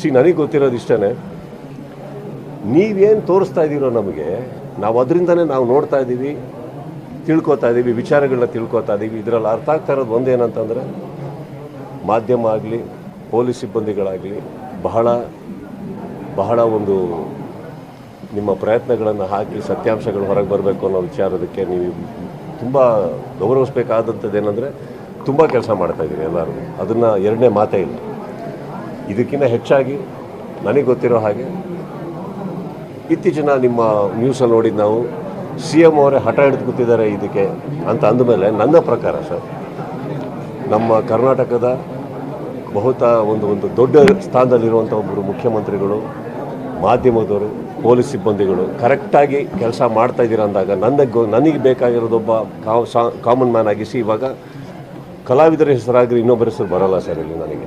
C, ನನಗೆ ಗೊತ್ತಿರೋದು ಇಷ್ಟೇ ನೀವೇನು ತೋರಿಸ್ತಾ ಇದ್ದೀರೋ ನಮಗೆ, ನಾವು ಅದರಿಂದನೇ ನಾವು ನೋಡ್ತಾ ಇದ್ದೀವಿ ತಿಳ್ಕೊತಾ ಇದ್ದೀವಿ ವಿಚಾರಗಳನ್ನ ತಿಳ್ಕೊತಾ ಇದ್ದೀವಿ ಇದರಲ್ಲಿ ಅರ್ಥ ಆಗ್ತಾ ಇರೋದು ಒಂದೇನಂತಂದರೆ, ಮಾಧ್ಯಮ ಆಗಲಿ, ಪೊಲೀಸ್ ಸಿಬ್ಬಂದಿಗಳಾಗಲಿ, ಬಹಳ ಬಹಳ ಒಂದು ನಿಮ್ಮ ಪ್ರಯತ್ನಗಳನ್ನು ಹಾಕಿ ಸತ್ಯಾಂಶಗಳು ಹೊರಗೆ ಬರಬೇಕು ಅನ್ನೋ ವಿಚಾರದಕ್ಕೆ ನೀವು ತುಂಬ ಗೌರವಿಸ್ಬೇಕಾದಂಥದ್ದು ಏನಂದರೆ ತುಂಬ ಕೆಲಸ ಮಾಡ್ತಾಯಿದ್ದೀರಿ ಎಲ್ಲರೂ ಅದನ್ನು ಎರಡನೇ ಮಾತೇ ಇಲ್ಲ. ಇದಕ್ಕಿಂತ ಹೆಚ್ಚಾಗಿ ನನಗೆ ಗೊತ್ತಿರೋ ಹಾಗೆ ಇತ್ತೀಚಿನ ನಿಮ್ಮ ನ್ಯೂಸಲ್ಲಿ ನೋಡಿದ್ದು ನಾವು ಸಿ ಎಂ ಅವರೇ ಹಠ ಹಿಡಿದು ಕೂತಿದ್ದಾರೆ ಇದಕ್ಕೆ ಅಂತ ಅಂದಮೇಲೆ ನನ್ನ ಪ್ರಕಾರ ಸರ್, ನಮ್ಮ ಕರ್ನಾಟಕದ ಬಹುತ ಒಂದು ಒಂದು ದೊಡ್ಡ ಸ್ಥಾನದಲ್ಲಿರುವಂಥ ಒಬ್ಬರು ಮುಖ್ಯಮಂತ್ರಿಗಳು, ಮಾಧ್ಯಮದವರು, ಪೊಲೀಸ್ ಸಿಬ್ಬಂದಿಗಳು ಕರೆಕ್ಟಾಗಿ ಕೆಲಸ ಮಾಡ್ತಾ ಇದ್ದೀರ ಅಂದಾಗ ನನಗೆ ನನಗೆ ಬೇಕಾಗಿರೋದೊಬ್ಬ ಕಾಮನ್ ಮ್ಯಾನ್ ಆಗಿಸಿ ಇವಾಗ ಕಲಾವಿದರ ಹೆಸರಾಗಿ ಇನ್ನೊಬ್ಬರ ಹೆಸರು ಬರಲ್ಲ ಸರ್ ಇಲ್ಲಿ ನನಗೆ.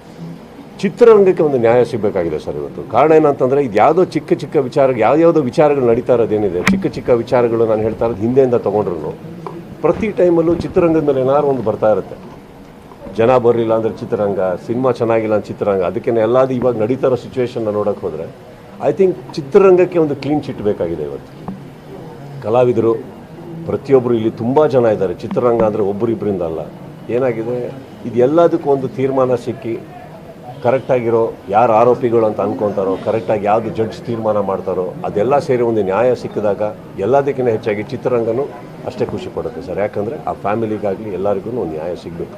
ಚಿತ್ರರಂಗಕ್ಕೆ ಒಂದು ನ್ಯಾಯ ಸಿಗಬೇಕಾಗಿದೆ ಸರ್ ಇವತ್ತು. ಕಾರಣ ಏನಂತಂದರೆ ಇದು ಯಾವುದೋ ಚಿಕ್ಕ ಚಿಕ್ಕ ವಿಚಾರ, ಯಾವ್ಯಾವುದೋ ವಿಚಾರಗಳು ನಡೀತಾ ಇರೋದೇನಿದೆ ಚಿಕ್ಕ ಚಿಕ್ಕ ವಿಚಾರಗಳು ನಾನು ಹೇಳ್ತಾ ಇರೋದು ಹಿಂದೆಯಿಂದ ತೊಗೊಂಡ್ರು ಪ್ರತಿ ಟೈಮಲ್ಲೂ ಚಿತ್ರರಂಗದ ಮೇಲೆ ಏನಾದ್ರು ಒಂದು ಬರ್ತಾ ಇರುತ್ತೆ. ಜನ ಬರಲಿಲ್ಲ ಅಂದರೆ ಚಿತ್ರರಂಗ, ಸಿನಿಮಾ ಚೆನ್ನಾಗಿಲ್ಲ ಅಂತ ಚಿತ್ರರಂಗ. ಅದಕ್ಕೆ ಎಲ್ಲಾದು ಇವಾಗ ನಡೀತಾ ಇರೋ ಸಿಚುವೇಶನ್ನ ನೋಡೋಕೆ ಹೋದರೆ ಐ ಥಿಂಕ್ ಚಿತ್ರರಂಗಕ್ಕೆ ಒಂದು ಕ್ಲೀನ್ ಚಿಟ್ ಬೇಕಾಗಿದೆ ಇವತ್ತು. ಕಲಾವಿದರು ಪ್ರತಿಯೊಬ್ಬರು ಇಲ್ಲಿ ತುಂಬ ಜನ ಇದ್ದಾರೆ. ಚಿತ್ರರಂಗ ಅಂದರೆ ಒಬ್ಬರಿಬ್ಬರಿಂದ ಅಲ್ಲ. ಏನಾಗಿದೆ? ಇದು ಎಲ್ಲದಕ್ಕೂ ಒಂದು ತೀರ್ಮಾನ ಸಿಕ್ಕಿ ಕರೆಕ್ಟಾಗಿರೋ ಯಾರು ಆರೋಪಿಗಳು ಅಂತ ಅನ್ಕೊತಾರೋ ಕರೆಕ್ಟಾಗಿ ಯಾವುದು ಜಡ್ಜ್ ತೀರ್ಮಾನ ಮಾಡ್ತಾರೋ ಅದೆಲ್ಲ ಸೇರಿ ಒಂದು ನ್ಯಾಯ ಸಿಕ್ಕಿದಾಗ ಎಲ್ಲದಕ್ಕಿಂತ ಹೆಚ್ಚಾಗಿ ಚಿತ್ರರಂಗನೂ ಅಷ್ಟೇ ಖುಷಿ ಪಡುತ್ತೆ ಸರ್. ಯಾಕಂದರೆ ಆ ಫ್ಯಾಮಿಲಿಗಾಗಲಿ ಎಲ್ಲರಿಗೂ ಒಂದು ನ್ಯಾಯ ಸಿಗಬೇಕು.